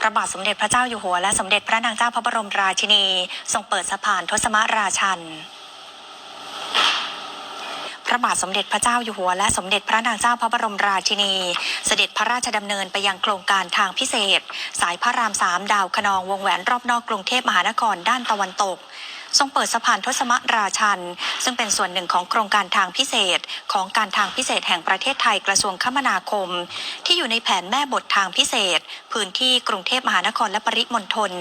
พระบาทสมเด็จพระเจ้าอยู่หัวและสมเด็จพระนางเจ้าพระบรมราชินี ทรงเปิดสะพานทศมาราชัน พระบาทสมเด็จพระเจ้าอยู่หัวและสมเด็จพระนางเจ้าพระบรมราชินี เสด็จพระราชดำเนินไปยังโครงการทางพิเศษ สายพระรามสามดาวคะนองวงแหวนรอบนอกกรุงเทพมหานครด้านตะวันตก ทรงเปิดสะพานทศมราชัน ซึ่งเป็นส่วนหนึ่งของโครงการทางพิเศษ ของการทางพิเศษแห่งประเทศไทยกระทรวงคมนาคม ที่อยู่ในแผนแม่บททางพิเศษ พื้นที่กรุงเทพมหานครและปริมณฑล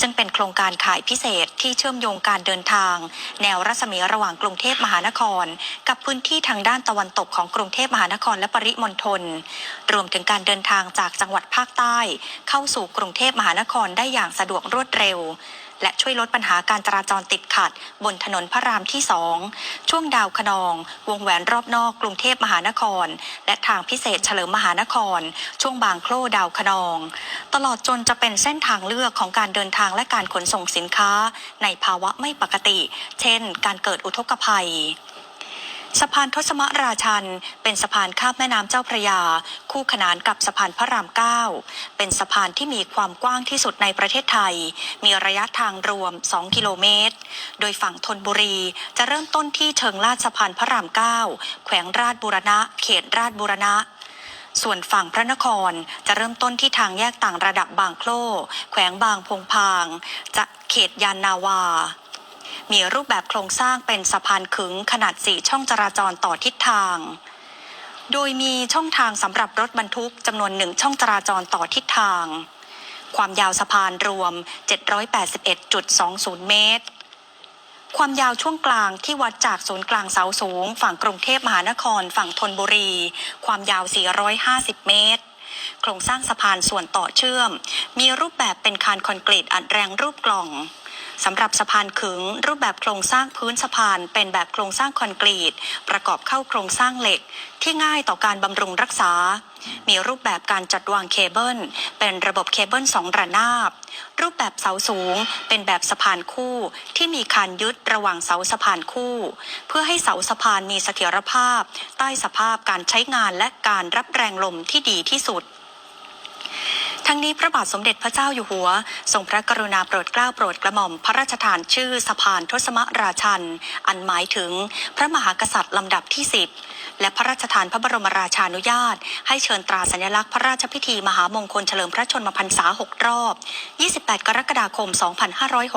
ซึ่งเป็นโครงการขายพิเศษที่เชื่อมโยงการเดินทาง แนวรัศมีระหว่างกรุงเทพมหานคร กับพื้นที่ทางด้านตะวันตกของกรุงเทพมหานครและปริมณฑลรวมถึงการเดินทางจากจังหวัดภาคใต้ เข้าสู่กรุงเทพมหานครได้อย่างสะดวกรวดเร็ว และช่วยลดปัญหาการจราจรติดขัด บนถนนพระรามที่สองช่วงดาวคะนอง วงแหวนรอบนอกกรุงเทพมหานคร และทางพิเศษเฉลิมมหานคร ช่วงบางโคล่ดาวคะนอง ตลอดจนจะเป็นเส้นทางเลือกของการเดินทางและการขนส่งสินค้า ในภาวะไม่ปกติ เช่น การเกิดอุทกภัย สะพานทศมราชัน เป็นสะพานข้ามแม่น้ำเจ้าพระยา คู่ขนานกับสะพานพระรามเก้าเป็นสะพานที่มีความกว้างที่สุดในประเทศไทย มีระยะทางรวม 2 กิโลเมตร โดยฝั่งธนบุรีจะเริ่มต้นที่เชิงลาดสะพานพระรามเก้าแขวงราชบุรณะ เขตราชบุรณะส่วนฝั่งพระนครจะเริ่มต้นที่ทางแยกต่างระดับบางโคลแขวงบางพงพาง จะเขตยานนาวา มีรูปแบบโครงสร้างเป็นสะพานขึงขนาด 4 ช่องจราจรต่อทิศทาง โดยมีช่องทางสำหรับรถบรรทุกจำนวนหนึ่งช่องจราจรต่อทิศทาง ความยาวสะพานรวม 781.20 เมตร ความยาวช่วงกลางที่วัดจากศูนย์กลางเสาสูง ฝั่งกรุงเทพมหานคร ฝั่งธนบุรี ความยาว 450 เมตรโครงสร้างสะพานส่วนต่อเชื่อม มีรูปแบบเป็นคานคอนกรีตอัดแรงรูปกล่อง สำหรับสะพานขึงรูปแบบโครงสร้างพื้นสะพานเป็นแบบโครงสร้างคอนกรีต ประกอบเข้าโครงสร้างเหล็ก ที่ง่ายต่อการบำรุงรักษา มีรูปแบบการจัดวางเคเบิล เป็นระบบเคเบิลสองระนาบ รูปแบบเสาสูงเป็นแบบสะพานคู่ที่มีคานยึดระหว่างเสาสะพานคู่ เพื่อให้เสาสะพานมีเสถียรภาพ ใต้สภาพการใช้งานและการรับแรงลมที่ดีที่สุด ทั้งนี้พระบาทสมเด็จพระเจ้าอยู่หัว ทรงพระกรุณาโปรดเกล้าโปรดกระหม่อมพระราชทานชื่อสะพานทศมราชัน อันหมายถึงพระมหากษัตริย์ลำดับที่10และพระราชทานพระบรมราชานุญาต ให้เชิญตราสัญลักษณ์พระราชพิธีมหามงคลเฉลิมพระชนมพรรษา 6 รอบ 28 กรกฎาคม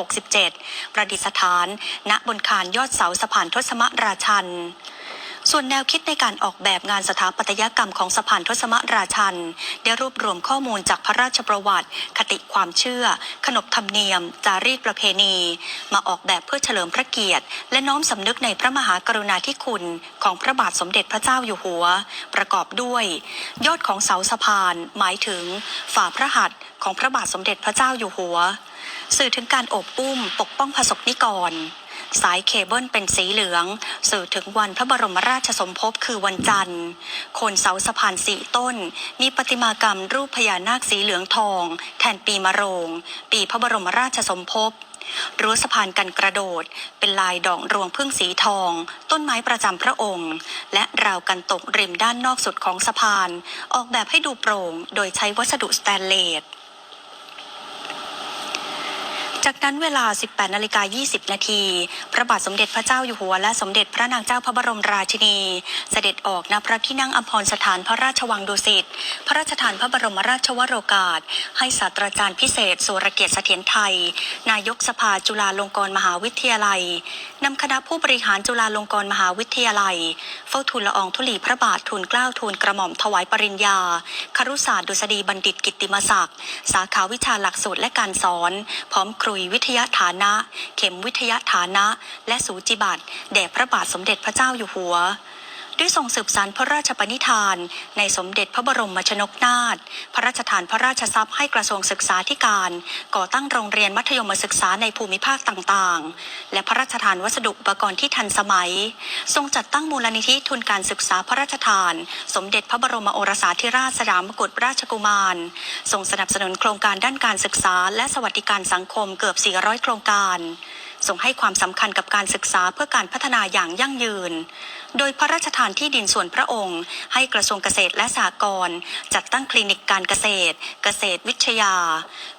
2567 ประดิษฐาน ณบนคานยอดเสาสะพานทศมราชัน ส่วนแนวคิดในการออกแบบงานสถาปัตยกรรมของสะพานทศมราชัน ได้รวบรวมข้อมูลจากพระราชประวัติ คติความเชื่อ ขนบธรรมเนียม จารีตประเพณี มาออกแบบเพื่อเฉลิมพระเกียรติ และน้อมสำนึกในพระมหากรุณาธิคุณของพระบาทสมเด็จพระเจ้าอยู่หัว ประกอบด้วย ยอดของเสาสะพาน หมายถึง ฝ่าพระหัตถ์ของพระบาทสมเด็จพระเจ้าอยู่หัว สื่อถึงการโอบอุ้ม ปกป้องพระสกนิกร สายเคเบิลเป็นสีเหลือง สื่อถึงวันพระบรมราชสมภพคือวันจันทร์โคนเสาสะพานสีต้น มีประติมากรรมรูปพญานาคสีเหลืองทอง แทนปีมะโรง ปีพระบรมราชสมภพรั้วสะพานกันกระโดด เป็นลายดอกรวงพึ่งสีทอง ต้นไม้ประจำพระองค์ และราวกันตกริมด้านนอกสุดของสะพาน ออกแบบให้ดูโปร่ง โดยใช้วัสดุสแตนเลส จากนั้นเวลา 18นาฬิกา20 นาทีพระบาทสมเด็จพระเจ้าอยู่หัวและสมเด็จพระนางเจ้าพระบรมราชินี เสด็จออกณพระที่นั่งอภรสถานพระราชวังดุสิต พระราชทานพระบรมราชวโรกาส ให้ศาสตราจารย์พิเศษสุรเกียรติเสถียรไทย นายกสภาจุฬาลงกรณ์มหาวิทยาลัยนำคณะผู้บริหารจุฬาลงกรณ์มหาวิทยาลัย เฝ้าทูลละอองธุลีพระบาททูลเกล้าทูลกระหม่อมถวายปริญญาครุศาสตร์ดุษฎีบัณฑิตกิตติมศักดิ์สาขาวิชาหลักสูตรและการสอน พร้อมครุยวิทยาฐานะ เข็มวิทยาฐานะ และสูจิบัตรแด่พระบาทสมเด็จพระเจ้าอยู่หัว ด้วยทรงสืบสานพระราชปณิธาน ในสมเด็จพระบรมชนกนาถพระราชทานพระราชทรัพย์ให้กระทรวงศึกษาธิการ ก่อตั้งโรงเรียนมัธยมศึกษาในภูมิภาคต่างๆ และพระราชทานวัสดุอุปกรณ์ที่ทันสมัย ทรงจัดตั้งมูลนิธิทุนการศึกษาพระราชทาน สมเด็จพระบรมโอรสาธิราชสยามกุฎราชกุมารทรงสนับสนุนโครงการด้านการศึกษา และสวัสดิการสังคมเกือบ 400 โครงการ ทรงให้ความสำคัญกับการศึกษาเพื่อการพัฒนาอย่างยั่งยืน โดยพระราชทานที่ดินส่วนพระองค์ ให้กระทรวงเกษตรและสหกรณ์จัดตั้งคลินิกการเกษตร เกษตรวิทยา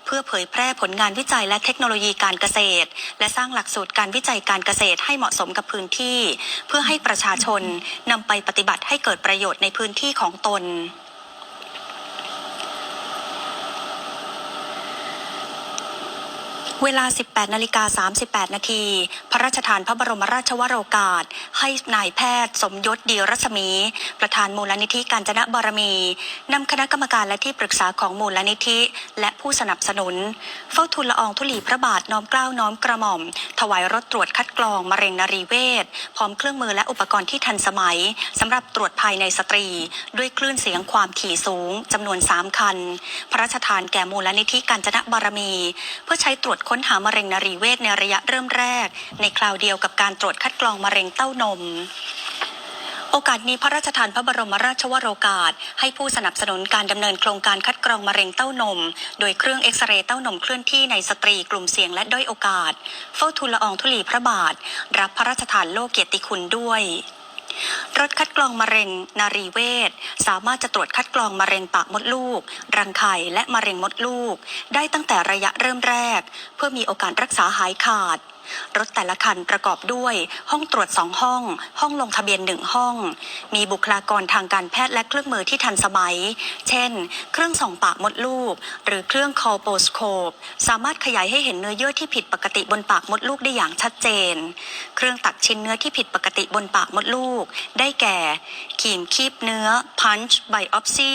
เพื่อเผยแพร่ผลงานวิจัยและเทคโนโลยีการเกษตร และสร้างหลักสูตรการวิจัยการเกษตรให้เหมาะสมกับพื้นที่ เพื่อให้ประชาชนนำไปปฏิบัติให้เกิดประโยชน์ในพื้นที่ของตน เวลา 18นาฬิกา38 นาที พระราชทานพระบรมราชวโรกาส ให้นายแพทย์สมยศดีรัศมี ประธานมูลนิธิการจนะบารมี นำคณะกรรมการและที่ปรึกษาของมูลนิธิ และผู้สนับสนุน เฝ้าทูลละอองธุลีพระบาทน้อมเกล้าน้อมกระหม่อม ถวายรถตรวจคัดกรองมะเร็งนรีเวชพร้อมเครื่องมือและอุปกรณ์ที่ทันสมัยสำหรับตรวจภายในสตรี ด้วยคลื่นเสียงความถี่สูงจำนวน 3 คัน พระราชทานแก่มูลนิธิการจนะบารมี เพื่อใช้ตรวจค้นหามะเร็งนรีเวชในระยะเริ่มแรก ในคราวเดียวกับการตรวจคัดกรองมะเร็งเต้านมโอกาสนี้พระราชทานพระบรมราชวโรกาส ให้ผู้สนับสนุนการดำเนินโครงการคัดกรองมะเร็งเต้านม โดยเครื่องเอ็กซเรย์เต้านมเคลื่อนที่ในสตรีกลุ่มเสี่ยงและด้อยโอกาส เฝ้าทูลละอองธุลีพระบาท รับพระราชทานโลกเกียรติคุณด้วย รถคัดกรองมะเร็ง นารีเวชสามารถจะตรวจคัดกรองมะเร็งปากมดลูก รังไข่และมะเร็งมดลูก ได้ตั้งแต่ระยะเริ่มแรก เพื่อมีโอกาสรักษาหายขาด รถแต่ละคันประกอบด้วย ห้องตรวจสองห้อง ห้องลงทะเบียนหนึ่งห้อง มีบุคลากรทางการแพทย์และเครื่องมือที่ทันสมัย เช่น เครื่องส่องปากมดลูก หรือเครื่องคอโปสโคป สามารถขยายให้เห็นเนื้อเยื่อที่ผิดปกติบนปากมดลูกได้อย่างชัดเจน เครื่องตัดชิ้นเนื้อที่ผิดปกติบนปากมดลูก ได้แก่ ขีมคีบเนื้อพันช์ไบออปซี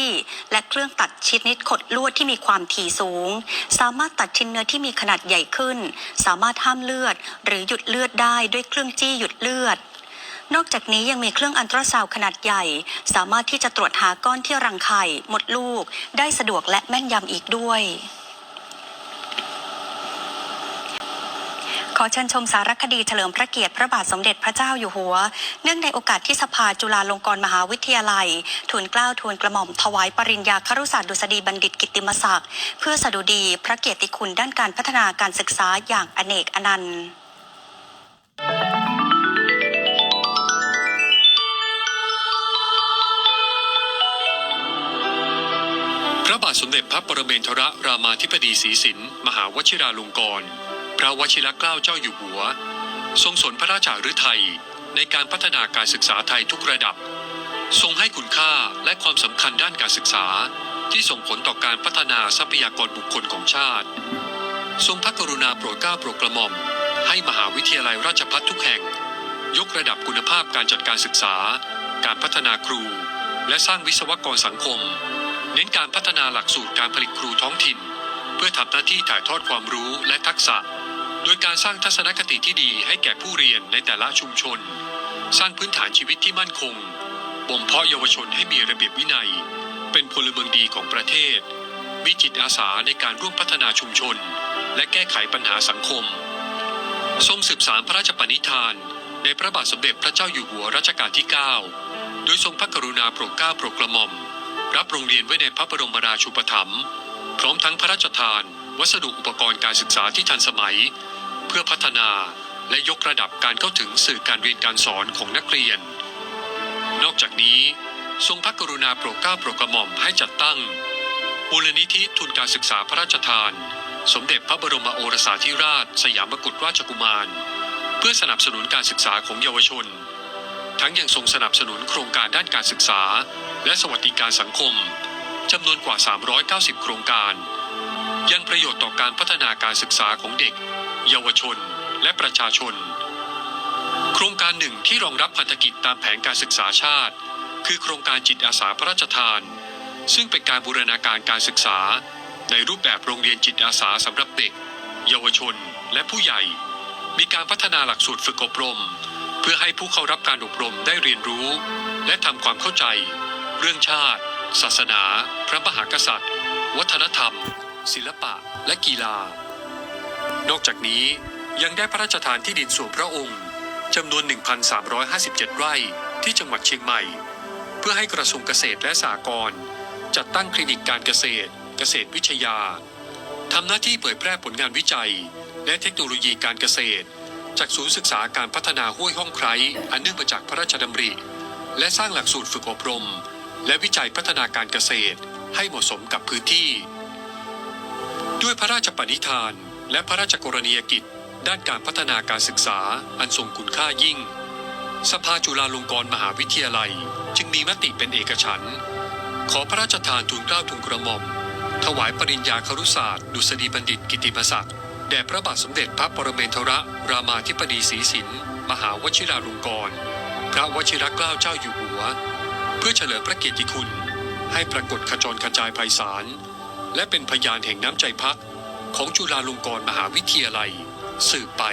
และเครื่องตัดชนิดขดลวดที่มีความถี่สูง สามารถตัดชิ้นเนื้อที่มีขนาดใหญ่ขึ้น สามารถห้ามเลือด หรือหยุดเลือดได้ด้วยเครื่องจี้หยุดเลือดนอกจากนี้ยังมีเครื่องอันตราซาวขนาดใหญ่ สามารถที่จะตรวจหาก้อนที่รังไข่ หมดลูก ได้สะดวกและแม่นยำอีกด้วย ขอเชิญชมสารคดีเฉลิมพระเกียรติพระบาทสมเด็จพระเจ้าอยู่หัว เนื่องในโอกาสที่สภาจุฬาลงกรณ์มหาวิทยาลัยทูลเกล้าทูลกระหม่อมถวายปริญญาครุศาสตร์ดุษฎีบัณฑิตกิติมศักดิ์เพื่อสดุดีพระเกียรติคุณด้านการพัฒนาการศึกษาอย่างอเนกอนันต์พระบาทสมเด็จพระปรเมนทรรามาธิบดีศรีสิน มหาวชิราลงกรณ์ พระวชิรเกล้าเจ้าอยู่หัว ทรงสนพระราชาฤทัยในการพัฒนาการศึกษาไทยทุกระดับ ทรงให้คุณค่าและความสำคัญด้านการศึกษาที่ส่งผลต่อการพัฒนาทรัพยากรบุคคลของชาติ ทรงพระกรุณาโปรดเกล้าโปรดกระหม่อม ให้มหาวิทยาลัยราชภัฏทุกแห่ง ยกระดับคุณภาพการจัดการศึกษา การพัฒนาครู และสร้างวิศวกรสังคม เน้นการพัฒนาหลักสูตรการผลิตครูท้องถิ่น เพื่อทำหน้าที่ถ่ายทอดความรู้และทักษะ โดยการสร้างทัศนคติที่ดีให้แก่ผู้เรียนในแต่ละชุมชน สร้างพื้นฐานชีวิตที่มั่นคง บ่มเพาะเยาวชนให้มีระเบียบวินัย เป็นพลเมืองดีของประเทศ มีจิตอาสาในการร่วมพัฒนาชุมชน และแก้ไขปัญหาสังคม ทรงสืบสารพระราชปณิธาน ในพระบาทสมเด็จพระเจ้าอยู่หัวรัชกาลที่ 9 โดยทรงพระกรุณาโปรดเกล้าโปรดกระหม่อม รับโรงเรียนไว้ในพระบรมราชูปถัมภ์พร้อมทั้งพระราชทาน วัสดุอุปกรณ์การศึกษาที่ทันสมัย เพื่อพัฒนาและยกระดับการเข้าถึงสื่อการเรียนการสอนของนักเรียน นอกจากนี้ ทรงพระกรุณาโปรดเกล้าโปรดกระหม่อมให้จัดตั้ง มูลนิธิทุนการศึกษาพระราชทาน สมเด็จพระบรมโอรสาธิราช สยามกุฎราชกุมาร เพื่อสนับสนุนการศึกษาของเยาวชน ทั้งยังทรงสนับสนุนโครงการด้านการศึกษา และสวัสดิการสังคมจำนวนกว่า 390 โครงการ ยังประโยชน์ต่อการพัฒนาการศึกษาของเด็ก เยาวชน และประชาชน โครงการหนึ่งที่รองรับพันธกิจตามแผนการศึกษาชาติ คือโครงการจิตอาสาพระราชทาน ซึ่งเป็นการบูรณาการการศึกษา ในรูปแบบโรงเรียนจิตอาสาสำหรับเด็ก เยาวชน และผู้ใหญ่ มีการพัฒนาหลักสูตรฝึกอบรม เพื่อให้ผู้เข้ารับการอบรมได้เรียนรู้ และทำความเข้าใจ เรื่องชาติ ศาสนา พระมหากษัตริย์ วัฒนธรรม ศิลปะ และกีฬา นอกจากนี้ยังได้พระราชทานที่ดินส่วนพระองค์จำนวน 1,357 ไร่ที่จังหวัดเชียงใหม่ เพื่อให้กระทรวงเกษตรและสหกรณ์จัดตั้งคลินิกการเกษตร เกษตรวิทยาทำหน้าที่เผยแพร่ผลงานวิจัย และเทคโนโลยีการเกษตร จากศูนย์ศึกษาการพัฒนาห้วยห้องไคร้อันเนื่องมาจากพระราชดำริ และสร้างหลักสูตรฝึกอบรม และวิจัยพัฒนาการเกษตรให้เหมาะสมกับพื้นที่ ด้วยพระราชปณิธาน และพระราชกรณียกิจ ด้านการพัฒนาการศึกษาอันทรงคุณค่ายิ่ง สภาจุฬาลงกรณ์มหาวิทยาลัย จึงมีมติเป็นเอกฉันท์ขอพระราชทานทุนเกล้าทุนกระหม่อม ถวายปริญญาครุศาสตร์ ดุษฎีบัณฑิตกิติมศักดิ์แด่พระบาทสมเด็จพระปรเมนทรรามาธิบดีศรีสินมหาวชิราลงกรณ์พระวชิรเกล้าเจ้าอยู่หัว เพื่อเฉลิมพระเกียรติคุณ ให้ปรากฏขจรขจายไพศาลและเป็นพยานแห่งน้ำใจพัก ของจุฬาลงกรณ์มหาวิทยาลัย สืบไป